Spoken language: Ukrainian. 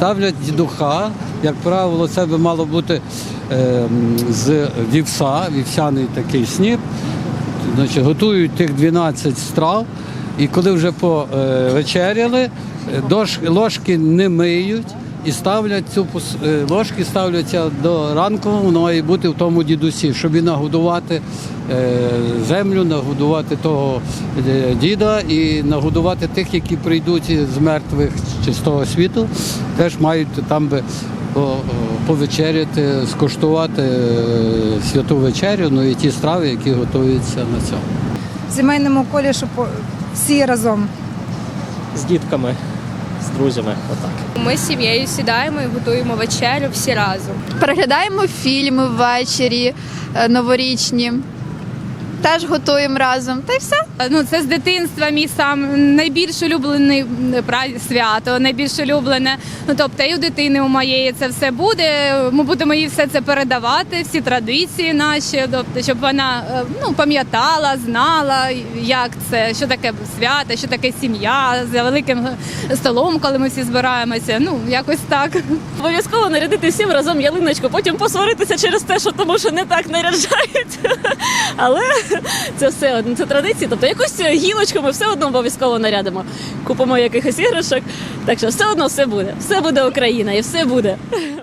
ставлять дідуха. Як правило, це би мало бути е, з вівса, вівсяний такий сніп. Значить, готують тих 12 страв. І коли вже повечеряли, дош, ложки не миють і ставлять цю е, ложки ставляться до ранкового, воно має бути в тому дідусі, щоб і нагодувати е, землю, нагодувати того е, діда і нагодувати тих, які прийдуть з мертвих чи з того світу, теж мають там би повечеряти, скуштувати святу вечерю, ну і ті страви, які готуються на цьому. в сімейному колі, щоб всі разом. з дітками, друзями. Отак. Ми з сім'єю сідаємо і готуємо вечерю всі разом. Переглядаємо фільми ввечері е, новорічні. Теж готуємо разом. Та й все. Ну це з дитинства мій сам найбільш улюблений пра- свято, найбільш улюблене. Ну тобто і у дитини у моєї це все буде. Ми будемо їй все це передавати, всі традиції наші, тобто, щоб вона е, ну пам'ятала, знала, як це, що таке свято, що таке сім'я за великим столом, коли ми всі збираємося. Ну якось так. Обов'язково нарядити всім разом ялиночку, потім посваритися через те, що тому що не так наряджають. Але це все одно це традиції. Тобто якусь гілочку ми все одно обов'язково нарядимо. Купимо якихось іграшок. Так що все одно все буде. Все буде Україна і все буде.